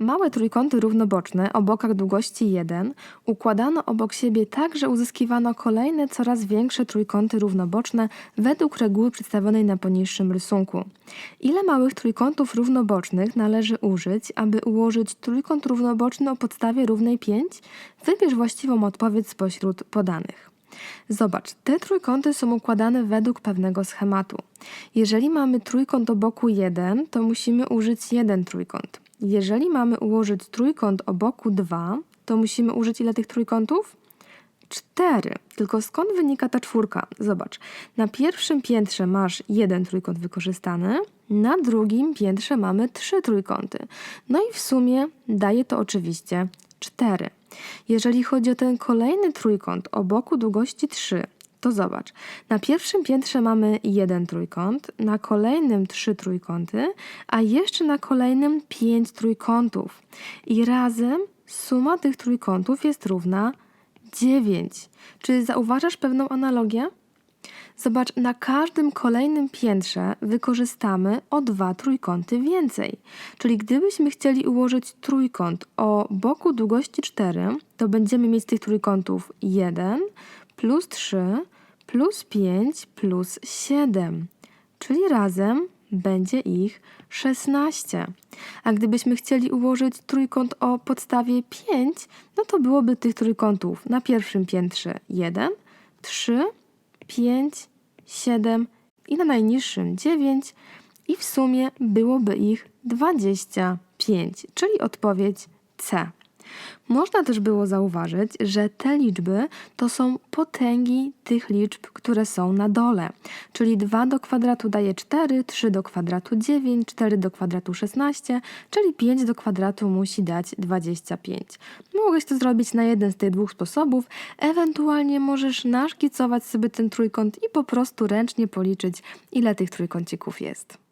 Małe trójkąty równoboczne o bokach długości 1 układano obok siebie tak, że uzyskiwano kolejne coraz większe trójkąty równoboczne według reguły przedstawionej na poniższym rysunku. Ile małych trójkątów równobocznych należy użyć, aby ułożyć trójkąt równoboczny o podstawie równej 5? Wybierz właściwą odpowiedź spośród podanych. Zobacz, te trójkąty są układane według pewnego schematu. Jeżeli mamy trójkąt o boku 1, to musimy użyć jeden trójkąt. Jeżeli mamy ułożyć trójkąt o boku 2, to musimy użyć ile tych trójkątów? 4. Tylko skąd wynika ta czwórka? Zobacz, na pierwszym piętrze masz jeden trójkąt wykorzystany, na drugim piętrze mamy trzy trójkąty. No i w sumie daje to oczywiście 4. Jeżeli chodzi o ten kolejny trójkąt o boku długości 3, to zobacz, na pierwszym piętrze mamy jeden trójkąt, na kolejnym trzy trójkąty, a jeszcze na kolejnym pięć trójkątów. I razem suma tych trójkątów jest równa 9. Czy zauważasz pewną analogię? Zobacz, na każdym kolejnym piętrze wykorzystamy o dwa trójkąty więcej. Czyli gdybyśmy chcieli ułożyć trójkąt o boku długości 4, to będziemy mieć tych trójkątów 1 plus 3 plus 5 plus 7. Czyli razem będzie ich 16. A gdybyśmy chcieli ułożyć trójkąt o podstawie 5, no to byłoby tych trójkątów na pierwszym piętrze 1, 3, 5, 7 i na najniższym 9 i w sumie byłoby ich 25, czyli odpowiedź C. Można też było zauważyć, że te liczby to są potęgi tych liczb, które są na dole. Czyli 2 do kwadratu daje 4, 3 do kwadratu 9, 4 do kwadratu 16, czyli 5 do kwadratu musi dać 25. Mogłeś to zrobić na jeden z tych dwóch sposobów, ewentualnie możesz naszkicować sobie ten trójkąt i po prostu ręcznie policzyć, ile tych trójkącików jest.